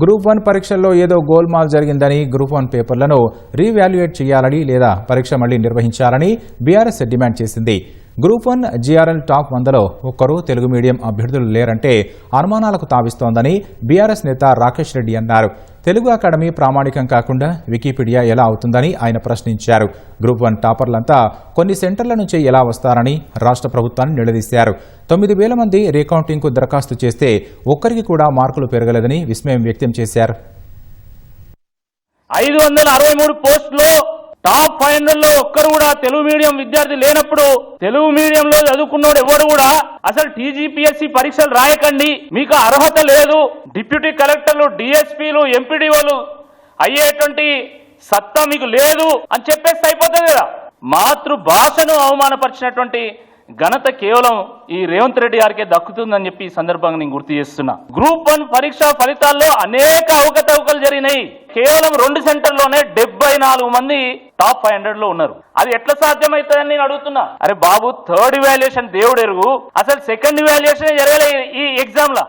Group one పరీక్షల్లో ఏదో గోల్మాల్ జరిగిందని గ్రూప్ వన్ పేపర్లను రీవాల్యుయేట్ చేయాలని లేదా పరీక్ష మళ్ళీ నిర్వహించాలని బీఆర్ఎస్ డిమాండ్ చేసింది. గ్రూప్ వన్ జీఆర్ఎల్ టాప్ వందలో ఒక్కరూ తెలుగు మీడియం అభ్యర్థులు లేరంటే అనుమానాలకు తావిస్తోందని బీఆర్ఎస్ నేత రాకేష్ రెడ్డి అన్నారు. తెలుగు అకాడమీ ప్రామాణికం కాకుండా వికీపీడియా ఎలా అవుతుందని ఆయన ప్రశ్నించారు. గ్రూప్ వన్ టాపర్లంతా కొన్ని సెంటర్ల నుంచి ఎలా వస్తారని రాష్ట్ర ప్రభుత్వాన్ని నిలదీశారు. తొమ్మిది వేల మంది రీకౌంటింగ్కు దరఖాస్తు చేస్తే ఒక్కరికి కూడా మార్కులు పెరగలేదని విస్మయం వ్యక్తం చేశారు. ఐదు వందల అరవై మూడు పోస్టులో టాప్ ఫైవ్ హండ్రెడ్లో ఒక్కరు కూడా తెలుగు మీడియం విద్యార్థి లేనప్పుడు తెలుగు మీడియంలో చదువుకున్నోడు ఎవడు కూడా అసలు టీజీపీఎస్సీ పరీక్షలు రాయకండి. మీకు అర్హత లేదు. డిప్యూటీ కలెక్టర్లు డిఎస్పీలు ఎంపీడీఓలు అయ్యేటువంటి సత్తా మీకు లేదు అని చెప్పేసి అయిపోతుంది కదా. మాతృభాషను అవమానపరిచినటువంటి ఘనత కేవలం ఈ రేవంత్ రెడ్డి గారికే దక్కుతుందని చెప్పి ఈ సందర్భంగా నేను గుర్తు చేస్తున్నా. గ్రూప్ వన్ పరీక్ష ఫలితాల్లో అనేక అవకతవకలు జరిగినాయి. కేవలం రెండు సెంటర్లోనే డెబ్బై నాలుగు మంది టాప్ ఫైవ్ హండ్రెడ్లో ఉన్నారు. అది ఎట్లా సాధ్యమవుతుందని నేను అడుగుతున్నా. అరే బాబు థర్డ్ ఇవాల్యుయేషన్ దేవుడు ఎరుగు అసలు సెకండ్ ఇవాల్యుయేషన్ జరగలే ఈ ఎగ్జామ్ లా.